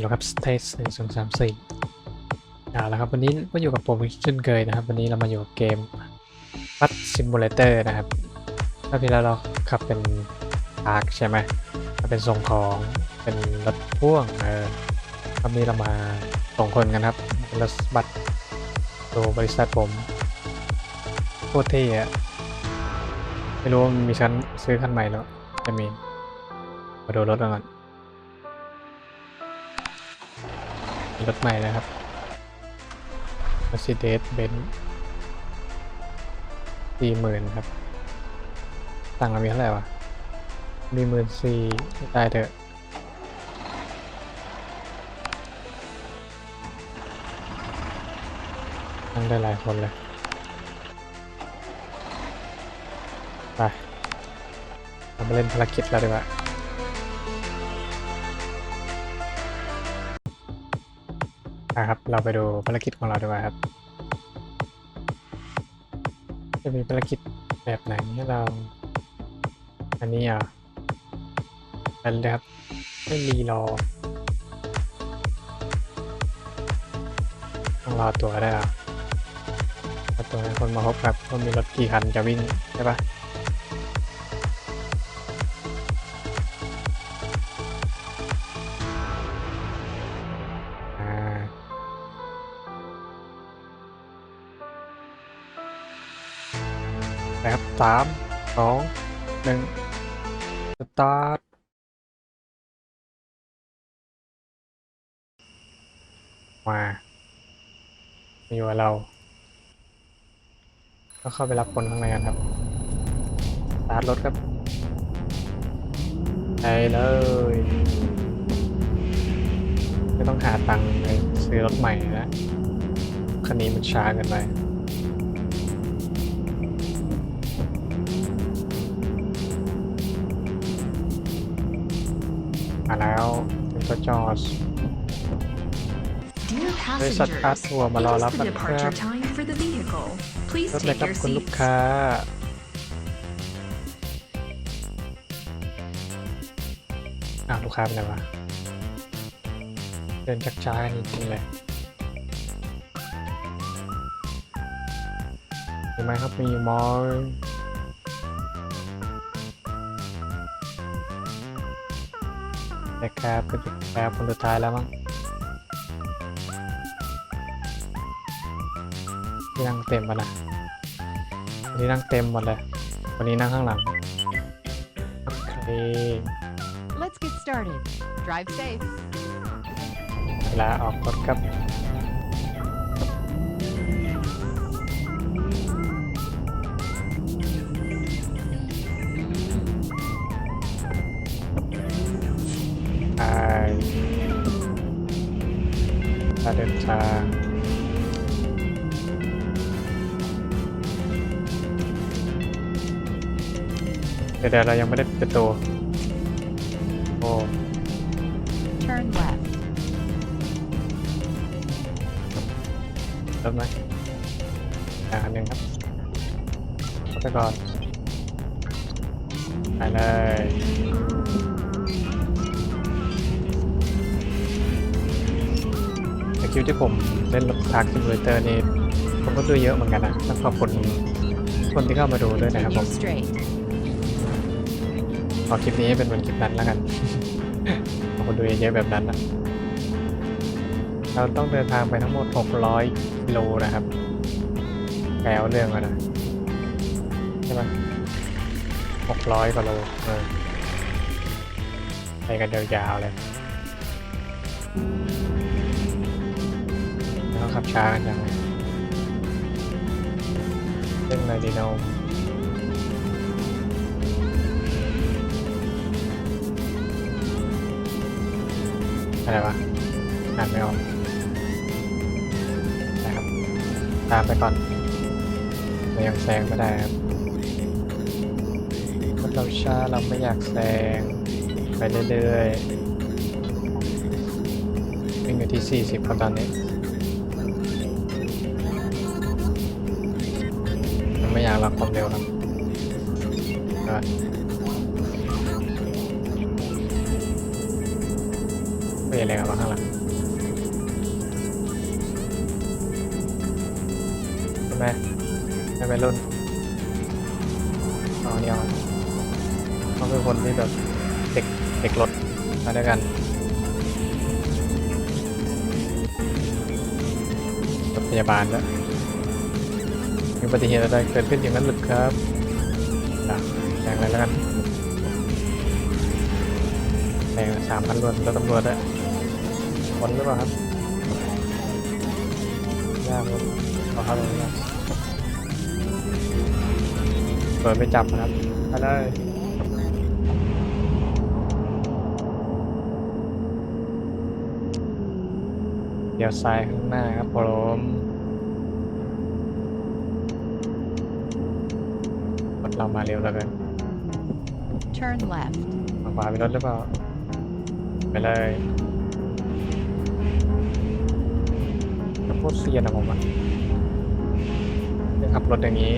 แล้วครับสเตจหนึ่งสองสามสี่เอาละครับวันนี้ก็อยู่กับผมเช่นเคยนะครับ วันนี้เรามาอยู่กับเกมบัตซิมูเลเตอร์นะครับรอบที่แล้วเราขับเป็นพาร์คใช่ไหมเป็นส่งของเป็นรถพ่วงเออรอบนี้เรามาส่งคนกันครับเป็นรถบัตรโดบริษัทผมโคตรเท่อะไม่รู้ว่ามีชั้นซื้อคันใหม่แล้วจะมีมาดูรถกันก่อน รถใหม่นะครับ Mercedes Benz สี่หมื่นครับตังค์เรามีเท่าไหร่วะ มีหมื่นสี่ได้เถอะนั่งได้หลายคนเลย ไปเรามาเล่นภารกิจแล้วดีกว่า นะครับ เราไปดูภารกิจของเราดีกว่าครับ จะมีภารกิจแบบไหนให้เรา อันนี้อะไปเลยครับไม่รีรอต้องรอตัวได้อะรอตัวให้คนมาพบครับว่ามีรถกี่คันจะวิ่งใช่ปะ นะครับสามสองหนึ่งสตาร์ทมามาอยู่กับเรา ก็เข้าไปรับคนข้างในกันครับสตาร์ทรถครับไปเลย ไม่ต้องหาตังค์เลยซื้อรถใหม่นะคันนี้มันช้าเกินไป ป็นตัวจอด Dear บริษัท passengers, พาสทัวร์มารอรับ it is นะ the ครั departure บ time for the vehicle. Please รถเลย take ครับ your คุณลูก seats. ค้า อ้าวลูกค้าเป็นไรวะ เดินชักช้ากันจริงๆเลยเห็นไหมครับมีมอล แต่แคบก็จะแคบคนสุดท้ายแล้วมั้งที่นั่งเต็มปะนะวันนี้นั่งเต็มหมดเลย วันนี้นั่งข้างหลัง โอเค Let's get started. Drive safe. เวลาออกรถครับ การเดินทางเดี๋ยวเดี๋ยวเรายังไม่ได้ปิดประตูโอ้ Turn left. รถไหมอ่าคันหนึ่งครับเข้าไปก่อนไปเลย คลิปที่ผมเล่นรถพาร์คซิมูเลเตอร์นี่ผมก็ดูเยอะเหมือนกันนะต้องขอบคุณคนที่เข้ามาดูด้วยนะครับผ Keep ม straight. ขอคลิปนี้ให้เป็นเหมือนคลิปนั้นแล้วกันขอบคุณดูเยอะๆแบบนั้นนะเราต้องเดินทางไปทั้งหมด 600กิโลนะครับแปลว่าเรื่องแล้วนะใช่ปะ600กว่าโลเออไปกันยาวๆเลย ขับช้ากันจังเลยเรื่องอะไรดีโนมอะไรวะอ่านไม่ออกนะครับ ตามไปก่อนเรายังแซงไม่ได้ครับรถเราช้าเราไม่อยากแซง ไปเรื่อยๆวิ่งอยู่ที่ 40ครับตอนนี้ ก็ไม่อะไรกันข้างหลังใช่ไหมไม่เป็นรุ่นเอาเนี่ยเขาคือคนที่แบบเด็กเด็กรถมาด้วยกันรถพยาบาลแล้วมีอุบัติเหตุอะไรเกิดขึ้นอย่างนั้นหรือครับอะ แรงอะไรแล้วกันแรงสามพันรวดรถตำรวจอะคนหรือเปล่าครับยากครับเอเข้าเลยนะเปิดไม่จับนะครับไปเลยเดี๋ยวซ้ายข้างหน้าครับผมรถเรามาเร็วแล้วกัน Turn left. มาขวามีรถหรือเปล่า ไปเลยโคตรเซียนอะผมอะยังขับรถอย่างนี้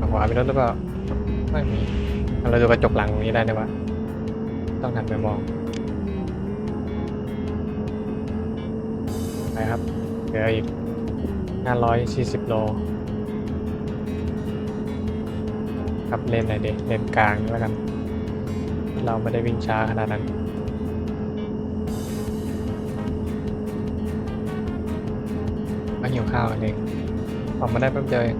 มาขวามีรถหรือเปล่า ไม่มี เราดูกระจกหลังตรงนี้ได้ไหมวะ ต้องหันไปมองไปครับ เหลืออีก540 โล ครับเลนไหนดีเลนกลางแล้วกัน เราไม่ได้วิ่งช้าขนาดนั้นมาหิวข้าวเองออกมาได้แป๊บเดียวเอง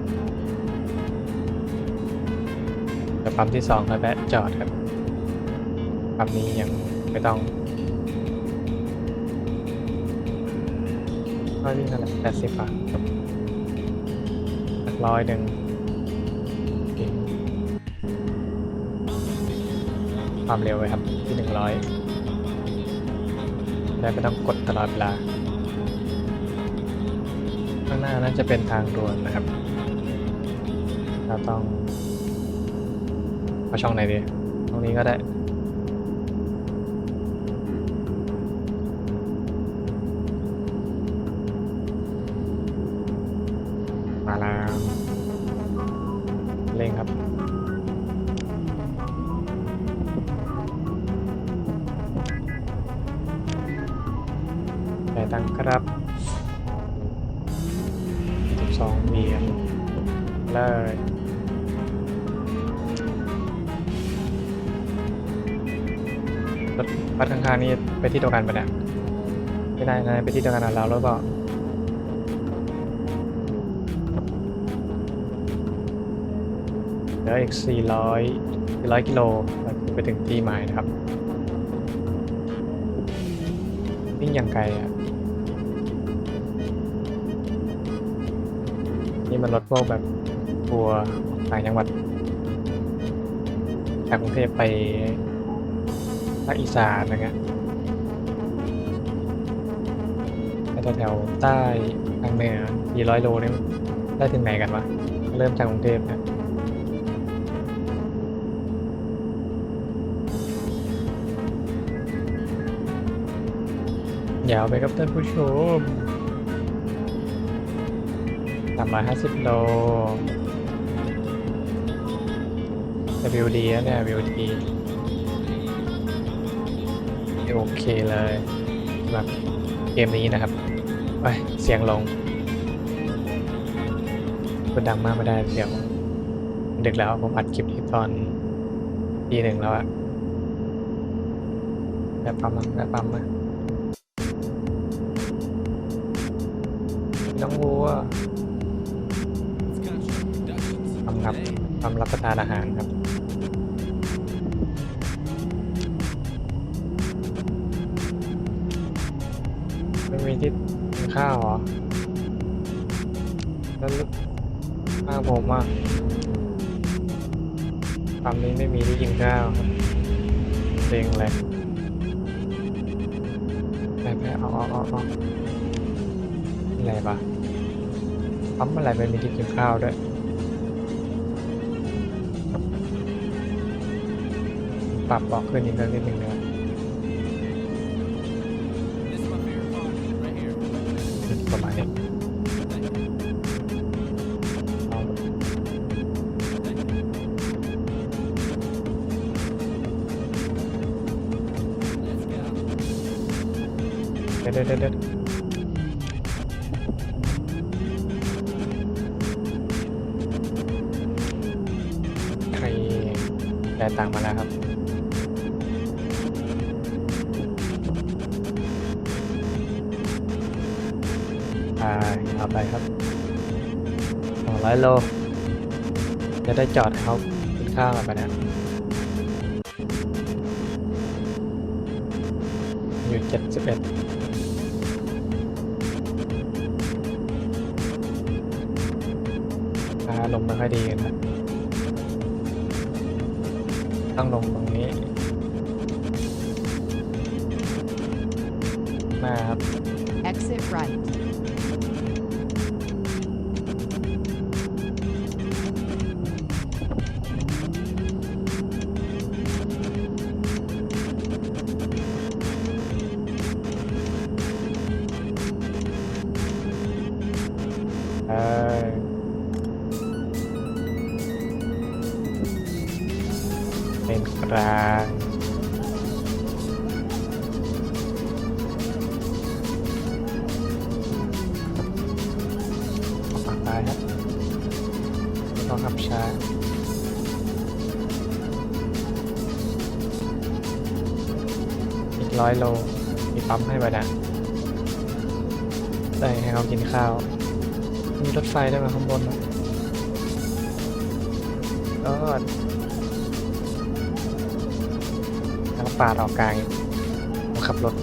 เดี๋ยวปั๊มที่สองก็แวะจอดครับปั๊มนี้ยังไม่ต้องก็วิ่งเท่าไหร่แปดสิบอะสักร้อยหนึ่ง ความเร็วไว้ครับที่หนึ่งร้อยได้ไม่ต้องกดตลอดเวลา ข้างหน้าน่าจะเป็นทางด่วนนะครับ เราต้องเอาช่องไหนดี ตรงนี้ก็ได้มาแล้ว ได้ตังครับ12เหรียญเลยรถบัสข้างๆนี่ไปที่เดียวกันปะเนี่ยไม่ได้นะไปที่เดียวกันเราหรือเปล่าเหลืออีก 400 400 กิโลไปถึงที่หมายนะครับวิ่งอย่างไกลอะ นี่มันรถพวกแบบทัวร์ต่างจังหวัดจากกรุงเทพไปภาคอีสานอะไรเงี้ยไปแถวใต้ทางเหนือกี่ร้อยโลนี่ได้ถึงไหนกันวะ เริ่มจากกรุงเทพนะยาวไปครับท่านผู้ชม สามร้อยห้าสิบโล WD นะเนี่ย WD โอเคเลยสำหรับเกมนี้นะครับไปเสียงลงพูดดังมากไม่ได้เดี๋ยวดึกแล้วผมอัดคลิปนี้ตอนปีหนึ่งแล้วอะแบบปั๊มมาแบบปั๊มมาน้อ รับประทานอาหารครับ ไม่มีที่กินข้าวเหรอ แล้วข้าวผมอะปั๊มนี้ไม่มีที่กินข้าวครับเซ็งเลยไปไปเอาเอาเอาเอาอะไรปะปั๊มอะไรไม่มีที่กินข้าวด้วย ปรับบอกขึ้นอีกนิดนึงนะประมาณนี้เด็ดเด็ดเด็ดใครได้ตังมาแล้ว อ่าเอาไปครับสองร้อยโล จะได้จอดให้เขากินข้าวกันไปนะ อยู่เจ็ดสิบเอ็ดฟ้าลมไม่ค่อยดีกันนะ ต้องลงตรงนี้มาครับ Exit right. ร้อยโล มีปั๊มให้ไปนะได้ให้เขากินข้าว มีรถไฟได้มาข้างบนนะก็แล้วก็ปาดออกกลางอีกต้องขับรถ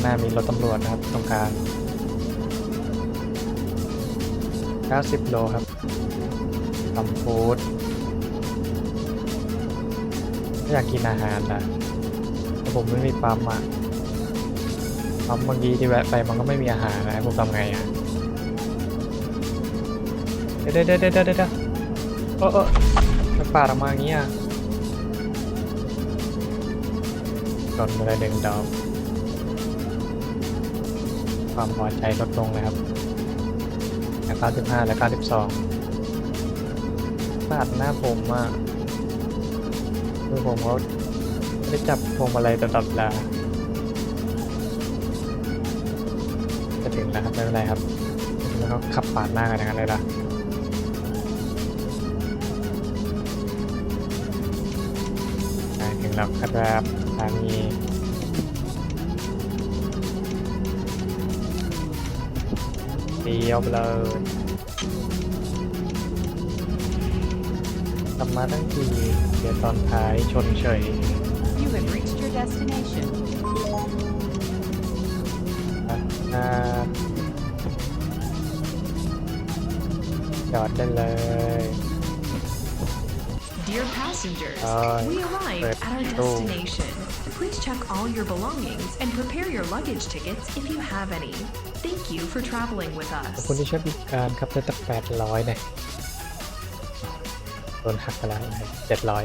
หน้ามีรถตำรวจนะครับ ตรงกลาง90 โลครับทำฟู้ด อยากกินอาหารนะแต่ผมไม่มีปั๊มอะปั๊มบางทีที่แวะไปมันก็ไม่มีอาหารนะผมทำไงอะเดี๋ยวเดี๋ยวเดี๋ยวเดี๋ยวเดี๋ยวเออเออมันปาดออกมาอย่างนี้อะกดอะไรดึงดอกความพอใจลดลงเลยครับจาก95และ92ปาดหน้าผมอะ คือผมเขาไม่ได้จับพวงมาลัยตลอดเวลาจะถึงแล้วครับไม่เป็นไรครับแล้วก็ขับปาดหน้ากันอย่างนั้นเลยล่ะถึงแล้วครับสถานีเดียวเลย กลับมาทั้งทีเดี๋ยวตอนท้ายชนเฉย You have reached your destination. นะครับจอดได้เลย Dear passengers, Hi. we arrived Good. at our Oh. destination. Please check all your belongings and prepare your luggage tickets if you have any. Thank you for traveling with ขอบ us. คุณที่ช่วยบริการครับได้ตั้งแปดร้อยเนี่ย โดนหักไปแล้วเจ็ดร้อย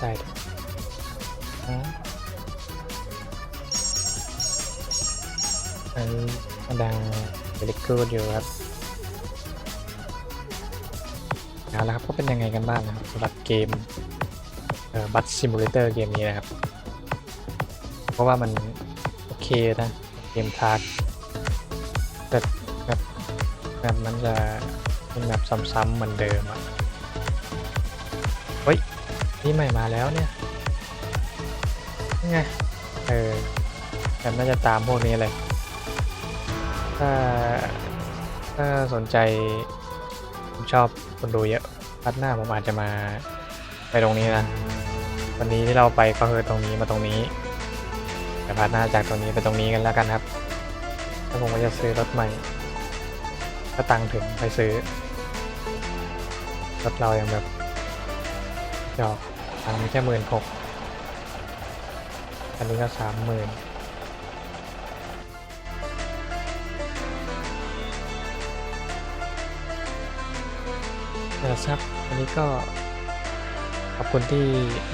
ได้อะอันอันดังเบลิกูดอยู่ครับเอาละครับก็เป็นยังไงกันบ้างนะครับสำหรับเกมเอ่อบัตซิมูเลเตอร์เกมนี้นะครับ เพราะว่ามันโอเคนะ เกมทาร์กแต่แบบแบบมันจะ เป็นแบบซ้ำๆเหมือนเดิมอะ เฮ้ย นี่ใหม่มาแล้วเนี่ยไง เออแบบน่าจะตามพวกนี้เลย ถ้า ถ้าสนใจ ผมชอบคนดูเยอะพัดหน้าผมอาจจะมาไปตรงนี้นะ วันนี้ที่เราไปก็คือตรงนี้มาตรงนี้แต่พัดหน้าจากตรงนี้ไปตรงนี้กันแล้วกันครับ แล้วผมก็จะซื้อรถใหม่ ก็ตังค์ถึงไปซื้อรถเรายังแบบดอกตังค์มีแค่หมื่นหกอันนี้ก็สามหมื่นนะครับวันนี้ก็ขอบคุณที่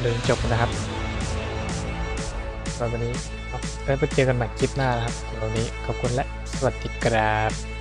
ดูจนจบนะครับสำหรับวันนี้ครับแล้วไปเจอกันใหม่คลิปหน้านะครับสำหรับวันนี้ขอบคุณและสวัสดีครับ